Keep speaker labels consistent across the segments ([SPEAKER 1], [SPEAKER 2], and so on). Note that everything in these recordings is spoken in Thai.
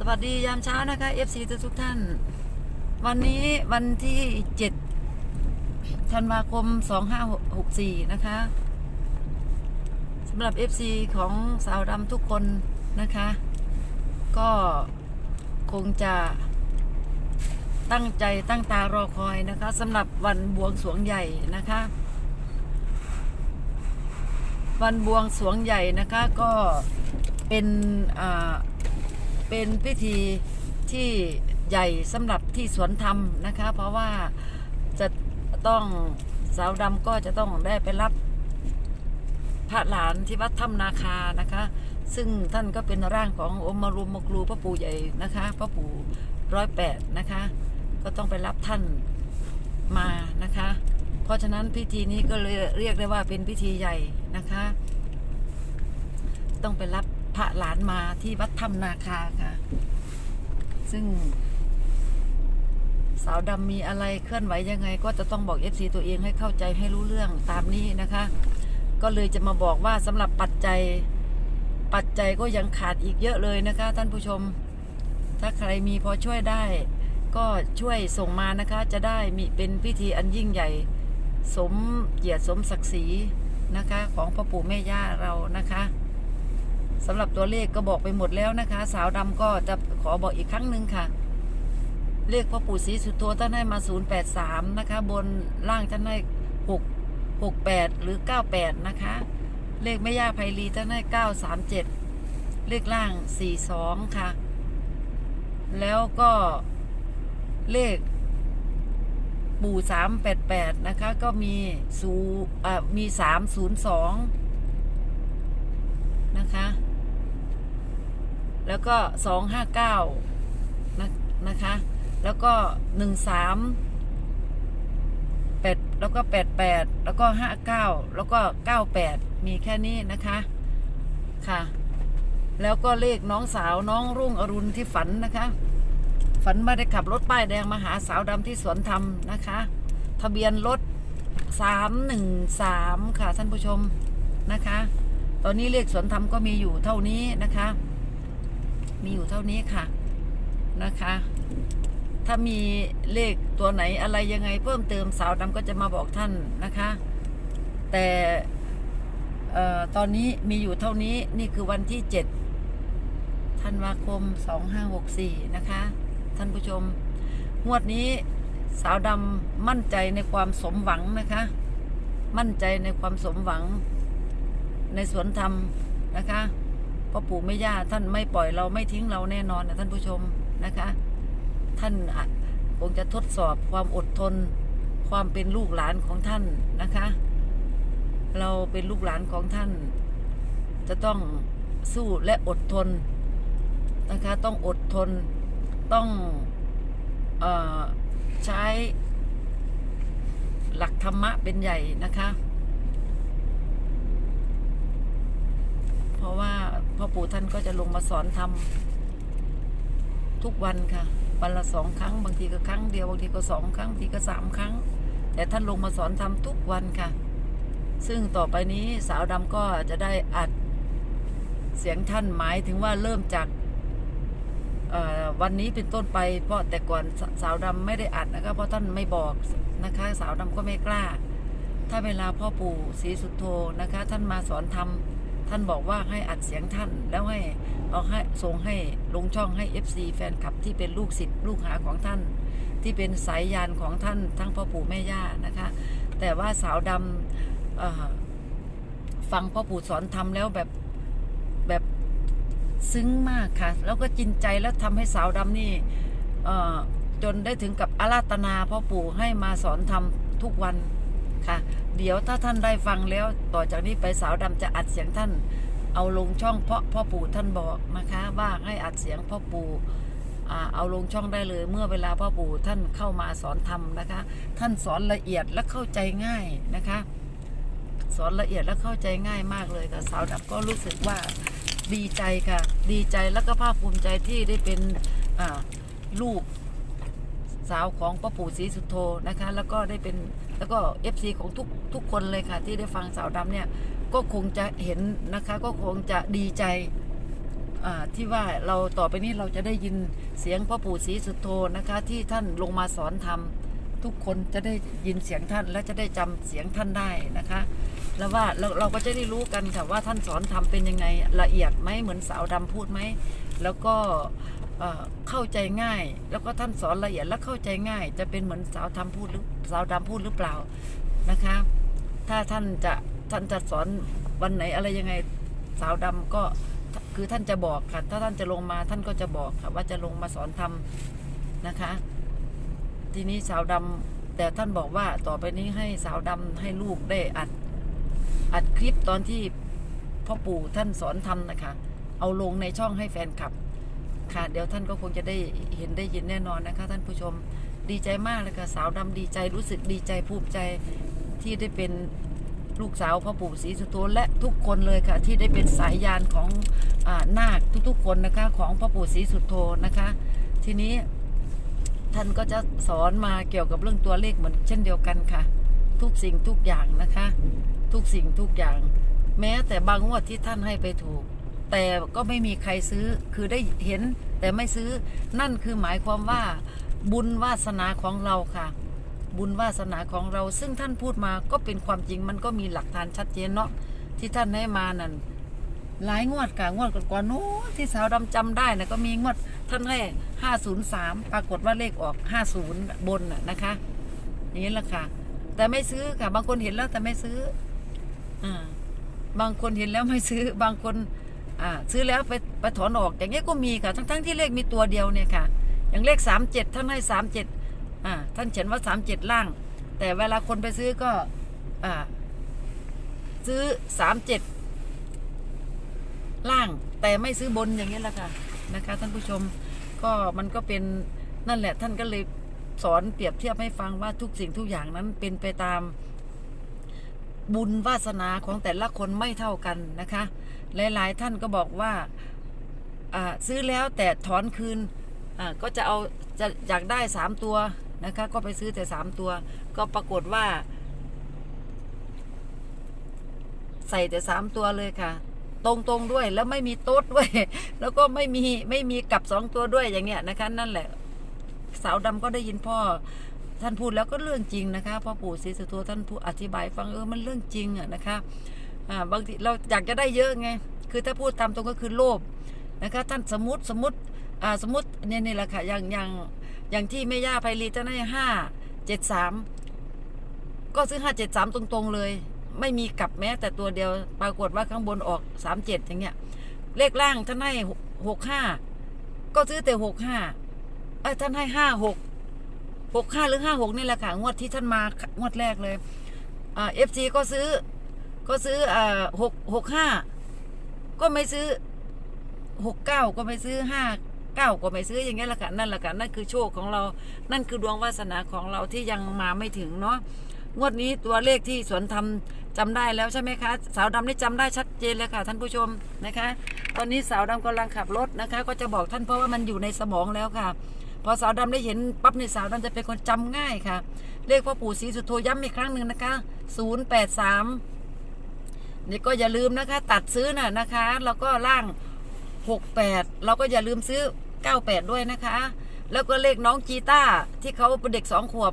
[SPEAKER 1] สวัสดียามเช้านะคะ FC ทุกทุกท่าน วันนี้วันที่7ธันวาคม2564นะคะสำหรับ FC ของสาวดำทุกคนนะคะ ก็คงจะตั้งใจตั้งตารอคอยนะคะสำหรับวันบวงสรวงใหญ่นะคะ วันบวงสรวงใหญ่นะคะก็เป็นอ่า เป็นพิธีที่ใหญ่สำหรับที่สวนธรรมนะคะ เพราะว่าจะต้องสาวดำก็จะต้องได้ไปรับพระหลานที่วัดถ้ำนาคานะคะ ซึ่งท่านก็เป็นร่างของอมมรุมมกรูพระปู่ใหญ่นะคะพระปู่ร้อยแปดนะคะ ก็ต้องไปรับท่านมานะคะ เพราะฉะนั้นพิธีนี้ก็เลยเรียกได้ว่าเป็นพิธีใหญ่นะคะ ต้องไปรับ ระหลานมาที่วัดถ้ำนาคาค่ะ ซึ่ง สาวดำมีอะไรเคลื่อนไหวยังไง ก็จะต้องบอก FC ตัวเองให้เข้าใจให้รู้เรื่องตามนี้นะคะ ก็เลยจะมาบอกว่าสำหรับปัจจัย ปัจจัยก็ยังขาดอีกเยอะเลยนะคะ ท่านผู้ชม ถ้าใครมีพอช่วยได้ ก็ช่วยส่งมานะคะ จะได้มีเป็นพิธีอันยิ่งใหญ่ สมเกียรติสมศักดิ์ศรีนะคะ ของพ่อปู่แม่ย่าเรานะคะ สำหรับตัวเลขก็บอกไปหมดแล้วนะคะ สาวดำก็จะขอบอกอีกครั้งหนึ่งค่ะ เลขพ่อปู่ศรีสุโธท่านให้มา 083 นะคะ บนล่างท่านให้ 6 68 หรือ 98 นะคะ เลขแม่ย่าไพลีท่านให้ 937 เลขล่าง 42 ค่ะ แล้วก็เลขปู่388นะคะ ก็มีสูอ่ามี302นะคะ แล้วก็259นะนะคะ แล้วก็13 8แล้วก็88แล้วก็59แล้วก็98มีแค่นี้นะคะค่ะ แล้วก็เลขน้องสาวน้องรุ่งอรุณที่ฝันนะคะ ฝันมาได้ขับรถป้ายแดงมาหาสาวดำที่สวนธรรมนะคะ ทะเบียนรถ313ค่ะท่านผู้ชมนะคะ ตอนนี้เลขสวนธรรมก็มีอยู่เท่านี้นะคะ มีอยู่เท่านี้ค่ะนะคะ ถ้ามีเลขตัวไหนอะไรยังไงเพิ่มเติมสาวดำก็จะมาบอกท่านนะคะ แต่ตอนนี้มีอยู่เท่านี้นี่คือวันที่ 7 ธันวาคม 2564 นะคะ ท่านผู้ชมงวดนี้สาวดำมั่นใจในความสมหวังนะคะ มั่นใจในความสมหวังในสวนธรรมนะคะ พ่อปู่แม่ย่าท่านไม่ปล่อยเราไม่ทิ้งเราแน่นอนนะท่านผู้ชมนะคะ ท่านคงจะทดสอบความอดทน ความเป็นลูกหลานของท่านนะคะ เราเป็นลูกหลานของท่าน จะต้องสู้และอดทนนะคะ ต้องอดทนต้องอใช้หลักธรรมะเป็นใหญ่นะคะ เพราะว่า พ่อปู่ท่านก็จะลงมาสอนทำทุกวันค่ะ วันละสองครั้ง บางทีก็ครั้งเดียว บางทีก็สองครั้ง บางทีก็สามครั้ง แต่ท่านลงมาสอนทำทุกวันค่ะ ซึ่งต่อไปนี้สาวดำก็จะได้อัดเสียงท่านหมายถึงว่าเริ่มจากวันนี้เป็นต้นไป เพราะแต่ก่อนสสาวดำไม่ได้อัดนะคะเพราะท่านไม่บอกนะคะ สาวดำก็ไม่กล้า ถ้าเวลาพ่อปู่ศรีสุโธนะคะ ท่านมาสอนธรรม ท่านบอกว่าให้อัดเสียงท่านแล้วให้เอาให้ส่งให้ลงช่องให้ FC แฟนคลับที่เป็นลูกศิษย์ลูกหาของท่าน ที่เป็นสายยานของท่านทั้งพ่อปู่แม่ย่านะคะ แต่ว่าสาวดำฟังพ่อปู่สอนทำแล้วแบบแบบซึ้งมากค่ะ แล้วก็จินใจแล้วทำให้สาวดำนี่จนได้ถึงกับอาราธนาพ่อปู่ให้มาสอนทำทุกวันค่ะ เดี๋ยวถ้าท่านได้ฟังแล้ว ต่อจากนี้ไปสาวดำจะอัดเสียงท่าน เอาลงช่องเพราะพ่อปู่ท่านบอกนะคะ ว่าให้อัดเสียงพ่อปู่เอาลงช่องได้เลย เมื่อเวลาพ่อปู่ท่านเข้ามาสอนธรรมนะคะ ท่านสอนละเอียดและเข้าใจง่ายนะคะ สอนละเอียดและเข้าใจง่ายมากเลยค่ะสาวดำก็รู้สึกว่าดีใจค่ะ ดีใจแล้วก็ภาคภูมิใจที่ได้เป็นลูกสาวของพ่อปู่ศรีสุโธนะคะ แล้วก็ได้เป็น แล้วก็เอฟซีของทุกทุกคนเลยค่ะ ที่ได้ฟังสาวดำเนี่ย ก็คงจะเห็นนะคะ ก็คงจะดีใจที่ว่าเราต่อไปนี้เราจะได้ยินเสียงพ่อปู่ศรีสุโธนะคะ ที่ท่านลงมาสอนธรรมทุกคนจะได้ยินเสียงท่านและจะได้จำเสียงท่านได้นะคะ แล้วว่าเราเราก็จะได้รู้กันค่ะว่าท่านสอนธรรมเป็นยังไงละเอียดไหมเหมือนสาวดำพูดไหมแล้วก็ เข้าใจง่าย แล้วก็ท่านสอนละเอียดและเข้าใจง่าย จะเป็นเหมือนสาวธรรมพูดหรือสาวดำพูดหรือเปล่านะคะ ถ้าท่านจะท่านจะสอนวันไหนอะไรยังไงสาวดำก็คือท่านจะบอกค่ะ ถ้าท่านจะลงมาท่านก็จะบอกค่ะ ว่าจะลงมาสอนธรรมนะคะ ทีนี้สาวดำแต่ท่านบอกว่าต่อไปนี้ให้สาวดำให้ลูกได้อัดอัดคลิปตอนที่พ่อปู่ท่านสอนทำนะคะ เอาลงในช่องให้แฟนคลับ ค่ะ เดี๋ยวท่านก็คงจะได้เห็นได้ยินแน่นอนนะคะ ท่านผู้ชมดีใจมากเลยค่ะ สาวดำดีใจรู้สึกดีใจภูมิใจที่ได้เป็นลูกสาวพ่อปู่ศรีสุโธและทุกคนเลยค่ะ ที่ได้เป็นสายยานของอนาคทุกๆคนนะคะ ของพ่อปู่ศรีสุโธนะคะ ทีนี้ท่านก็จะสอนมาเกี่ยวกับเรื่องตัวเลขเหมือนเช่นเดียวกันค่ะ ทุกสิ่งทุกอย่างนะคะ ทุกสิ่งทุกอย่าง แม้แต่บางงวดที่ท่านให้ไปถูก แต่ก็ไม่มีใครซื้อคือได้เห็นแต่ไม่ซื้อนั่นคือหมายความว่าบุญวาสนาของเราค่ะ บุญวาสนาของเราซึ่งท่านพูดมาก็เป็นความจริงมันก็มีหลักฐานชัดเจนเนาะที่ท่านให้มานั่นหลายงวดกะงวดก่อนๆโน้นที่สาวดำจำได้นะก็มีงวดท่านให้ห้าศูนย์สามปรากฏว่าเลขออกห้าศูนย์บนน่ะนะคะอย่างนี้แหละค่ะ แต่ไม่ซื้อค่ะ บางคนเห็นแล้วแต่ไม่ซื้ออ่าบางคนเห็นแล้วไม่ซื้อบางคน อ่าซื้อแล้วไปไปถอนออกอย่างเงี้ยก็มีค่ะ ทั้งๆที่เลขมีตัวเดียวเนี่ยค่ะ อย่างเลขสามเจ็ดท่านให้สามเจ็ดอ่าท่านเขียนว่าสามเจ็ดล่าง แต่เวลาคนไปซื้อก็อ่าซื้อสามเจ็ดล่าง แต่ไม่ซื้อบนอย่างนี้แหละค่ะนะคะ ท่านผู้ชมก็มันก็เป็นนั่นแหละท่านก็เลยสอนเปรียบเทียบให้ฟังว่าทุกสิ่งทุกอย่างนั้นเป็นไปตามบุญวาสนาของแต่ละคนไม่เท่ากันนะคะ หลายๆท่านก็บอกว่าซื้อแล้วแต่ถอนคืนก็จะเอาจะอยากได้สามตัวนะคะ ก็ไปซื้อแต่สามตัว ก็ปรากฏว่า ใส่แต่สามตัวเลยค่ะ ตรงตรงๆด้วยแล้วไม่มีโต๊ดด้วย แล้วก็ไม่มีไม่มีกลับสองตัวด้วยอย่างเงี้ยนะคะ นั่นแหละ สาวดำก็ได้ยินพ่อท่านพูดแล้วก็เรื่องจริงนะคะพ่อปู่ศรีสุโธท่านพูดอธิบายฟังเออมันเรื่องจริงอะนะคะ อ่าบางทีเราอยากจะได้เยอะไง คือถ้าพูดตามตรงก็คือโลภนะคะท่านสมมติสมมติอ่าสมมติเนี่ยนี่แหละค่ะอย่างอย่างอย่างที่แม่ย่าไพรีท่านให้ห้าเจ็ดสามก็ซื้อห้าเจ็ดสามตรงๆเลย ไม่มีกลับแม้แต่ตัวเดียวปรากฏว่าข้างบนออกสามเจ็ดอย่างเงี้ยเลขล่างท่านให้หกห้าก็ซื้อแต่หกห้าเอ้ท่านให้ห้าหกหกห้าหรือห้าหกนี่แหละค่ะงวดที่ท่านมางวดแรกเลยอ่าเอฟซีก็ซื้อ ก็ซื้ออ่าหกหกห้าก็ไม่ซื้อหกเก้าก็ไม่ซื้อห้าเก้าก็ไม่ซื้ออย่างเงี้ยหละค่ะนั่นหละค่ะนั่นคือโชคของเรา นั่นคือดวงวาสนาของเราที่ยังมาไม่ถึงเนาะงวดนี้ตัวเลขที่สวนทำจำได้แล้วใช่ไหมคะ สาวดำนี่จำได้ชัดเจนเลยค่ะ ท่านผู้ชมนะคะ ตอนนี้สาวดำกำลังขับรถนะคะ ก็จะบอกท่านเพราะว่ามันอยู่ในสมองแล้วค่ะ พอสาวดำได้เห็นปั๊บในสาวดำจะเป็นคนจำง่ายค่ะ เลขพ่อปู่ศรีสุโธย้ำอีกครั้งหนึ่งนะคะ 083 นี่ก็อย่าลืมนะคะ ตัดซื้อน่ะนะคะ แล้วก็ล่าง 68 เราก็อย่าลืมซื้อ 98 ด้วยนะคะ แล้วก็เลขน้องจีต้าที่เขาเป็นเด็กสองขวบ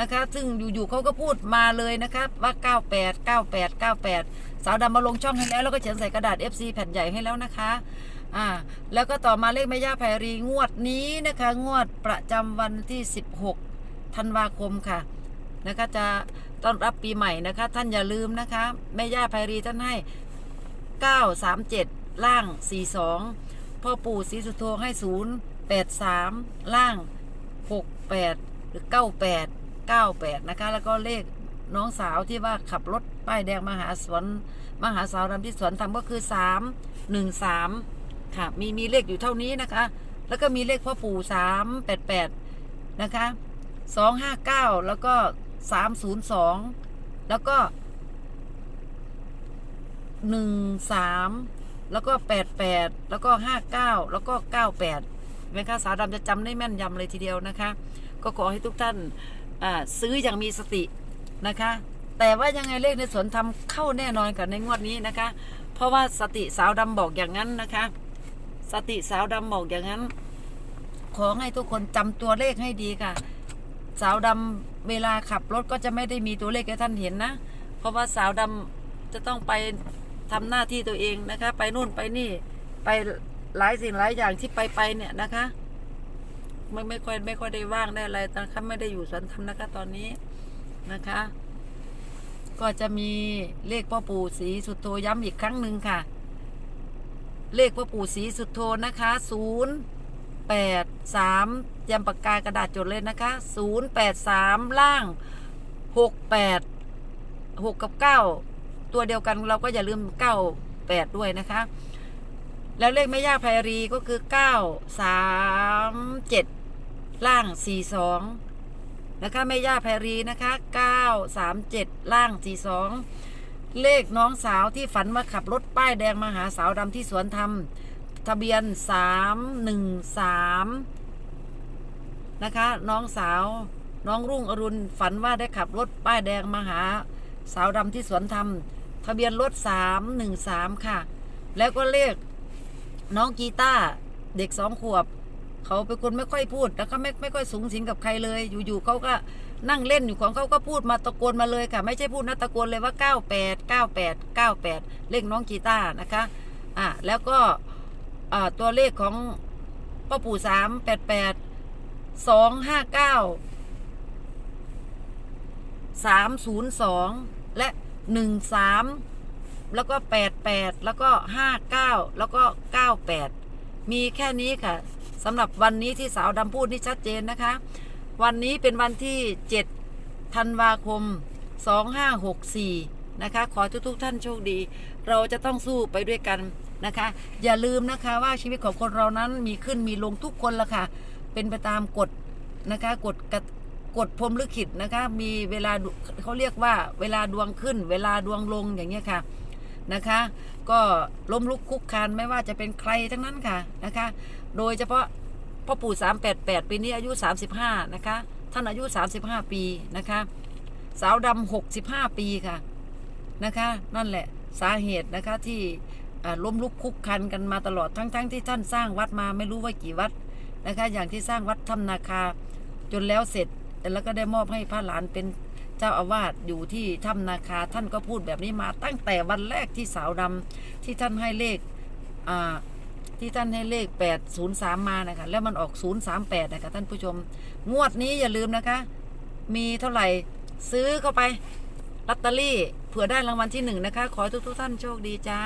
[SPEAKER 1] นะคะ ซึ่งอยู่ๆเขาก็พูดมาเลยนะคะว่า 98 98 98 สาวดำมาลงช่องให้แล้ว แล้วก็เขียนใส่กระดาษ FC แผ่นใหญ่ให้แล้วนะคะ อ่า แล้วก็ต่อมาเลขแม่ย่าไพรีงวดนี้นะคะ งวดประจำวันที่ 16 ธันวาคมค่ะ นะคะจะ ต้อนรับปีใหม่นะคะ ท่านอย่าลืมนะคะ แม่ย่าไพรีท่านให้ 937 ล่าง 42 พ่อปู่ศรีสุโธให้ 083 ล่าง 68 หรือ 98 98 นะคะ แล้วก็เลขน้องสาวที่ว่าขับรถป้ายแดงมาหาสวนมาหาสาวดำที่สวนทำก็คือ 3 1 3 ค่ะ มีมีเลขอยู่เท่านี้นะคะ แล้วก็มีเลขพ่อปู่ 388 นะคะ 259 แล้วก็ 302แล้วก็หนึ่งสามแล้วก็แปดแปดแล้วก็ห้าเก้าแล้วก็เก้าแปดไหมคะสาวดำจะจำได้แม่นยำเลยทีเดียวนะคะ ก็ขอให้ทุกท่านซื้ออย่างมีสตินะคะ แต่ว่ายังไงเลขในสวนทำเข้าแน่นอนกับในงวดนี้นะคะ เพราะว่าสติสาวดำบอกอย่างนั้นนะคะ สติสาวดำบอกอย่างนั้น ขอให้ทุกคนจำตัวเลขให้ดีค่ะ สาวดำเวลาขับรถก็จะไม่ได้มีตัวเลขให้ท่านเห็นนะ เพราะว่าสาวดำจะต้องไปทำหน้าที่ตัวเองนะคะ ไปนู่นไปนี่ไปหลายสิ่งหลายอย่างที่ไปไปเนี่ยนะคะไม่ไม่ค่อยไม่ค่อยได้ว่างได้อะไรนะคะไม่ได้อยู่สวนธรรมนะคะตอนนี้นะคะ ก็จะมีเลขพ่อปู่ศรีสุดโทย้ำอีกครั้งหนึ่งค่ะ เลขพ่อปู่ศรีสุดโทนะคะศูนย์ แปดสามเตรียมปากกากระดาษจดเลยนะคะศูนย์แปดสามล่างหกแปดหกกับเก้าตัวเดียวกันเราก็อย่าลืมเก้าแปดด้วยนะคะ แล้วเลขแม่ย่าไพรีก็คือเก้าสามเจ็ดล่างสี่สองนะคะแม่ย่าไพรีนะคะเก้าสามเจ็ดล่างสี่สองเลขน้องสาวที่ฝันว่าขับรถป้ายแดงมาหาสาวดำที่สวนธรรม ทะเบียนสามหนึ่งสามนะคะ น้องสาว น้องรุ่งอรุณฝันว่าได้ขับรถป้ายแดงมาหา สาวดำที่สวนธรรม ทะเบียนรถสามหนึ่งสามค่ะ แล้วก็เลขน้องกีตาร์เด็กสองขวบ เขาเป็นคนไม่ค่อยพูด แล้วก็ไม่ไม่ค่อยสูงสิงกับใครเลย อยู่ๆเขาก็นั่งเล่นอยู่ของเขาก็พูดมาตะโกนมาเลยค่ะ ไม่ใช่พูดนะตะโกนเลยว่า 98 98 98 เลขน้องกีตาร์นะคะ อะแล้วก็ ตัวเลขของพ่อปู่สามแปดแปดสองห้าเก้าสามศูนย์สองและหนึ่งสามแล้วก็แปดแปดแล้วก็ห้าเก้าแล้วก็เก้าแปดมีแค่นี้ค่ะสำหรับวันนี้ที่สาวดำพูดนี่ชัดเจนนะคะ วันนี้เป็นวันที่เจ็ดธันวาคมสองห้าหกสี่นะคะ ขอทุกๆท่านโชคดี เราจะต้องสู้ไปด้วยกัน นะคะ อย่าลืมนะคะว่าชีวิตของคนเรานั้นมีขึ้นมีลงทุกคนละค่ะ เป็นไปตามกฎนะคะกฎกฎกฎพรหมลิขิตนะคะ มีเวลาเขาเรียกว่าเวลาดวงขึ้น เวลาดวงลงอย่างเงี้ยค่ะนะคะ ก็ล้มลุกคุกคานไม่ว่าจะเป็นใครทั้งนั้นค่ะนะคะ โดยเฉพาะพ่อปู่ 388 ปีนี้อายุ 35 นะคะ ท่านอายุ 35 ปีนะคะ สาวดำ65 ปีค่ะนะคะ นั่นแหละสาเหตุนะคะที่ ล้มลุกคุกคันกันมาตลอดทั้งๆทที่ท่านสร้างวัดมาไม่รู้ว่ากี่วัดนะคะ อย่างที่สร้างวัดถ้ำนาคา จนแล้วเสร็จแล้วก็ได้มอบให้พระหลานเป็นเจ้าอาวาสอยู่ที่ถ้ำนาคา ท่านก็พูดแบบนี้มาตั้งแต่วันแรกที่สาวดำที่ท่านให้เลขอ่าที่ท่านให้เลข 803 มานะคะแล้วมันออก 038 นะคะท่านผู้ชม งวดนี้อย่าลืมนะคะ มีเท่าไหร่ซื้อเข้าไปลอตเตอรี่เผื่อได้รางวัลที่หนึ่งนะคะ ขอให้ทุกท่านโชคดีจ้า